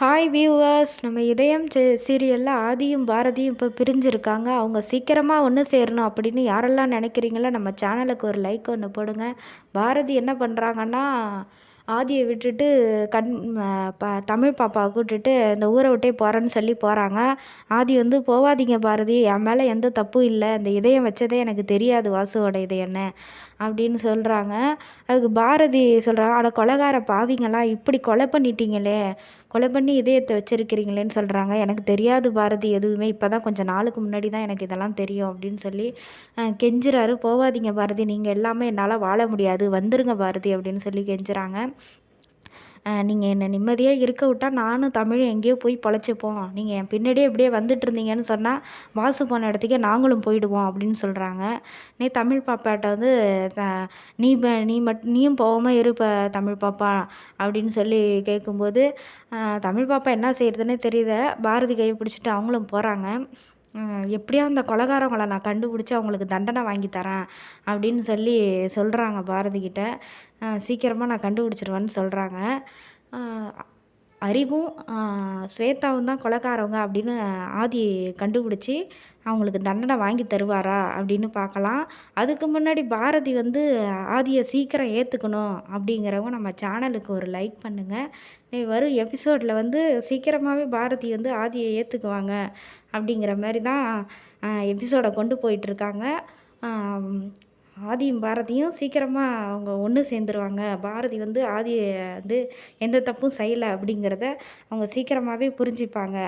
Hi viewers நம்ம இதயம் சீரியலில் ஆதியும் பாரதியும் இப்போ பிரிஞ்சிருக்காங்க. அவங்க சீக்கிரமாக ஒன்று சேரணும் அப்படின்னு யாரெல்லாம் நினைக்கிறீங்களோ நம்ம சேனலுக்கு ஒரு லைக் ஒன்று போடுங்க. பாரதி என்ன பண்ணுறாங்கன்னா ஆதியை விட்டுட்டு கண் ப தமிழ் பாப்பாவை கூட்டுட்டு இந்த ஊரை விட்டே போகிறேன்னு சொல்லி போகிறாங்க ஆதி வந்து போவாதீங்க பாரதி என் மேலே எந்த தப்பும் இல்லை. இந்த இதயம் வச்சதே எனக்கு தெரியாது வாசுவோட இதயம்னு அப்படின்னு சொல்கிறாங்க அதுக்கு பாரதி சொல்கிறாங்க ஆனால் கொலகார பாவிங்களா இப்படி கொலை பண்ணிட்டீங்களே. கொலை பண்ணி இதயத்தை வச்சுருக்கிறீங்களேன்னு சொல்கிறாங்க எனக்கு தெரியாது பாரதி எதுவுமே. இப்போ தான் கொஞ்சம் நாளுக்கு முன்னாடி தான் எனக்கு இதெல்லாம் தெரியும் அப்படின்னு சொல்லி கெஞ்சுறாரு. போகாதீங்க பாரதி நீங்கள் எல்லாமே என்னால் வாழ முடியாது. வந்துருங்க பாரதி அப்படின்னு சொல்லி கெஞ்சுறாங்க. நீங்கள் என்னை நிம்மதியாக இருக்க விட்டால் நானும் தமிழ் எங்கேயோ போய் பொழைச்சிப்போம். நீங்கள் என் பின்னாடியே இப்படியே வந்துட்டு இருந்தீங்கன்னு சொன்னால் வாசு போன இடத்துக்கே நாங்களும் போயிடுவோம் அப்படின்னு சொல்கிறாங்க நீ தமிழ் பாப்பாட்ட வந்து நீ நீ மட் நீயும் போகாமல் இருப்ப தமிழ் பாப்பா அப்படின்னு சொல்லி கேட்கும்போது தமிழ் பாப்பா என்ன செய்கிறதுனே தெரியல. பாரதி கையை பிடிச்சிட்டு அவங்களும் போகிறாங்க எப்படியோ அந்த கொலகாரவங்களை நான் கண்டுபிடிச்சி அவங்களுக்கு தண்டனை வாங்கி தரேன் அப்படின்னு சொல்லி சொல்கிறாங்க பாரதிக்கிட்ட சீக்கிரமாக நான் கண்டுபிடிச்சிருவேன்னு சொல்கிறாங்க அறிவும் ஸ்வேதாவும் தான் கொலைக்காரவங்க அப்படின்னு ஆதி கண்டுபிடிச்சி அவங்களுக்கு தண்டனை வாங்கி தருவாரா அப்படின்னு பார்க்கலாம். அதுக்கு முன்னாடி பாரதி வந்து ஆதியை சீக்கிரம் ஏற்றுக்கணும் அப்படிங்கிறவங்க நம்ம சேனலுக்கு ஒரு லைக் பண்ணுங்கள் வரும் எபிசோடில் வந்து சீக்கிரமாகவே பாரதி வந்து ஆதியை ஏற்றுக்குவாங்க அப்படிங்கிற மாதிரி தான் எபிசோடை கொண்டு போயிட்டுருக்காங்க ஆதியும் பாரதியும் சீக்கிரமாக அவங்க ஒன்று சேர்ந்துருவாங்க. பாரதி வந்து ஆதியை வந்து எந்த தப்பும் செய்யலை அப்படிங்கிறத அவங்க சீக்கிரமாகவே புரிஞ்சுப்பாங்க.